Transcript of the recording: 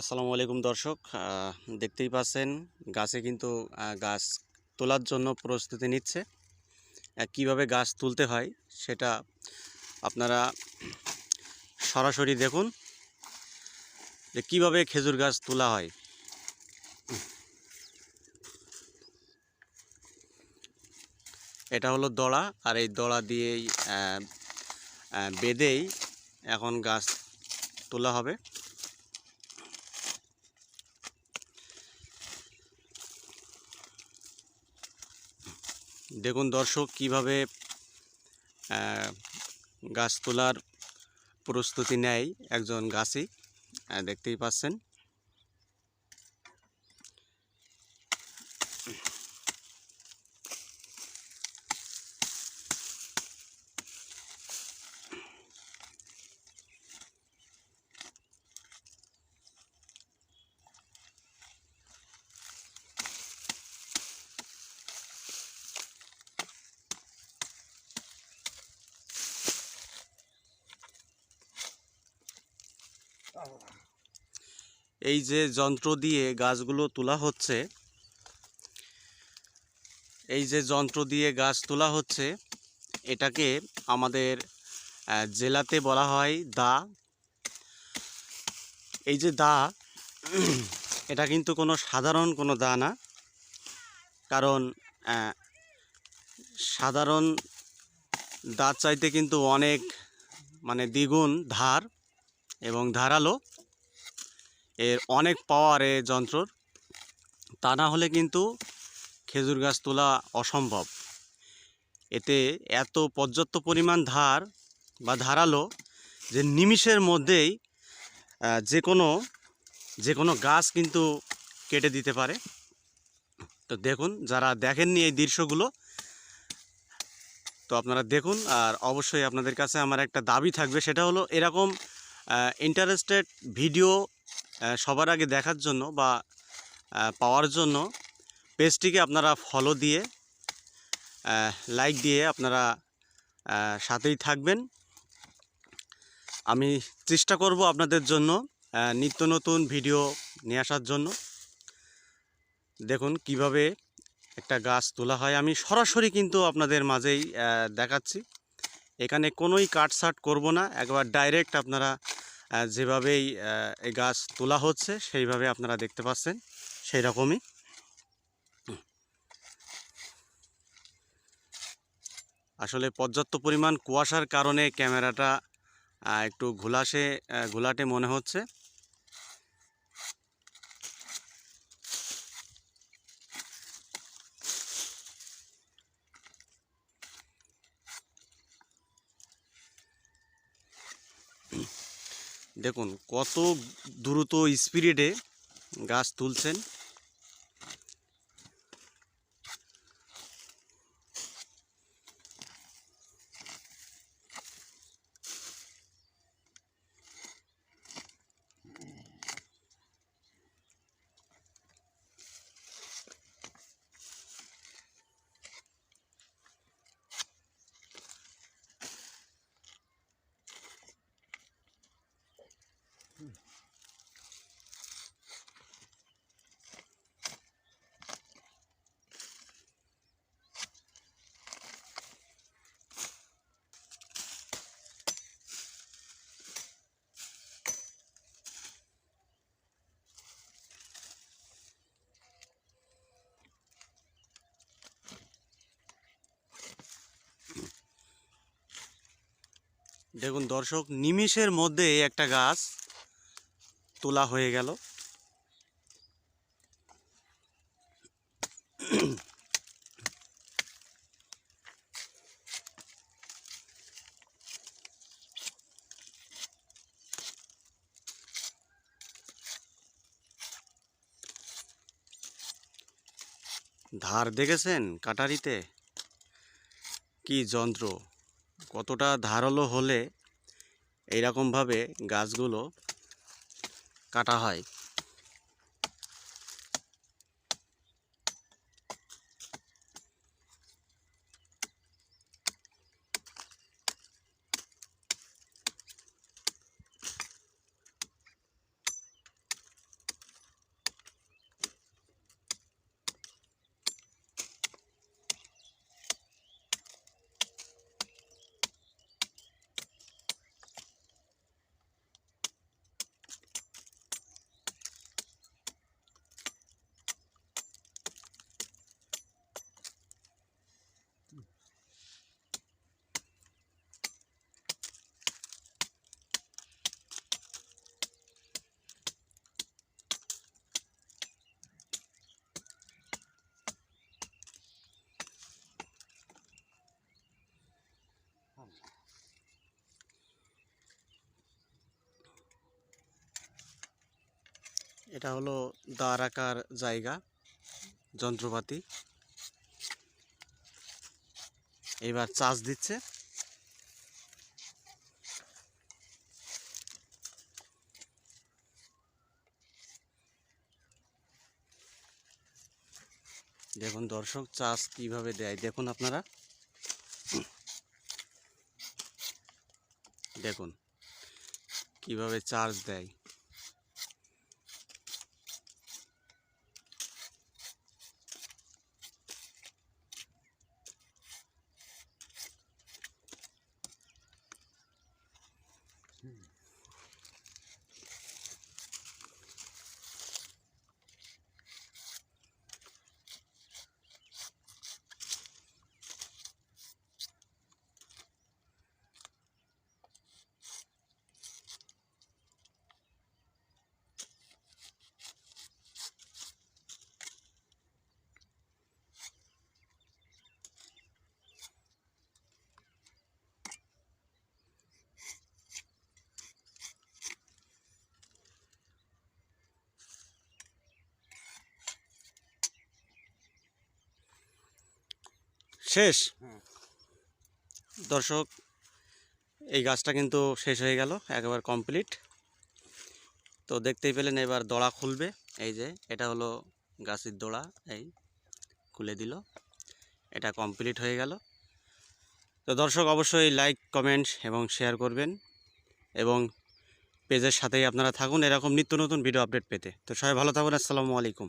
আসসালামু আলাইকুম দর্শক। দেখতেই পাচ্ছেন, গাছে কিন্তু গাছ তোলার জন্য প্রস্তুতি নিচ্ছে। কীভাবে গাছ তুলতে হয় সেটা আপনারা সরাসরি দেখুন, যে কীভাবে খেজুর গাছ তোলা হয়। এটা হলো দড়া, আর এই দড়া দিয়েই বেঁধেই এখন গাছ তোলা হবে। দেখুন দর্শক কীভাবে গাছ তোলার প্রস্তুতি নেয় একজন গাছি দেখতেই পাচ্ছেন। এই যে যন্ত্র দিয়ে গাছগুলো তোলা হচ্ছে, এই যে যন্ত্র দিয়ে গাছ তোলা হচ্ছে, এটাকে আমাদের জেলাতে বলা হয় দা। এই যে দা, এটা কিন্তু কোনো সাধারণ কোনো দা না, কারণ সাধারণ দাঁত চাইতে কিন্তু অনেক মানে দ্বিগুণ ধার। এবং ধারালো। এর অনেক পাওয়ার এ যন্ত্রর। তা না হলে কিন্তু খেজুর গাছ তোলা অসম্ভব। এতে এত পর্যাপ্ত পরিমাণ ধার বা ধারালো যে নিমিষের মধ্যেই যে কোনো যে কোনো গাছ কিন্তু কেটে দিতে পারে। তো দেখুন, যারা দেখেননি এই দৃশ্যগুলো, তো আপনারা দেখুন আর অবশ্যই আপনাদের কাছে আমার একটা দাবি থাকবে, সেটা হলো এরকম ইন্টারেস্টেড ভিডিও সবার আগে দেখার জন্য বা পাওয়ার জন্য পেজটিকে আপনারা ফলো দিয়ে লাইক দিয়ে আপনারা সাথেই থাকবেন। আমি চেষ্টা করব আপনাদের জন্য নিত্য নতুন ভিডিও নিয়ে আসার জন্য। দেখুন কীভাবে একটা গাছ তোলা হয়। আমি সরাসরি কিন্তু আপনাদের মাঝেই দেখাচ্ছি। এখানে কোনোই কাটসাট করব না। একবার ডাইরেক্ট আপনারা যেভাবেই এই গাছ তোলা হচ্ছে, সেইভাবে আপনারা দেখতে পাচ্ছেন সেই রকমই আসলে পর্যাপ্ত পরিমাণ কুয়াশার কারণে ক্যামেরাটা একটু ঘোলাসে ঘোলাটে মনে হচ্ছে। দেখুন কত দ্রুত স্পিরিডে গাছ তুলছেন। দেখুন দর্শক নিমিষের মধ্যে একটা গাছ তোলা হয়ে গেল। ধার দেখেছেন কাটারিতে? কি যন্ত্র? কতটা ধারালো হলে এইরকমভাবে গাছগুলো কাটা হয়। এটা হলো দা রাখার জায়গা, যন্ত্রপাতি। এবার চার্জ দিচ্ছে। দেখুন দর্শক, চার্জ কীভাবে দেয়? দেখুন আপনারা। দেখুন কীভাবে চার্জ দেয়। শেষ? হ্যাঁ। দর্শক এই গাছটা কিন্তু শেষ হয়ে গেল একেবারে কমপ্লিট তো দেখতেই পেলেন এবার দড়া খুলবে এই যে এটা হলো গাছের দড়া এই খুলে দিল এটা কমপ্লিট হয়ে গেল। তো দর্শক অবশ্যই লাইক কমেন্ট এবং শেয়ার করবেন এবং পেজের সাথেই আপনারা থাকুন এরকম নিত্য নতুন ভিডিও আপডেট পেতে। তো সবাই ভালো থাকুন আসসালামু আলাইকুম।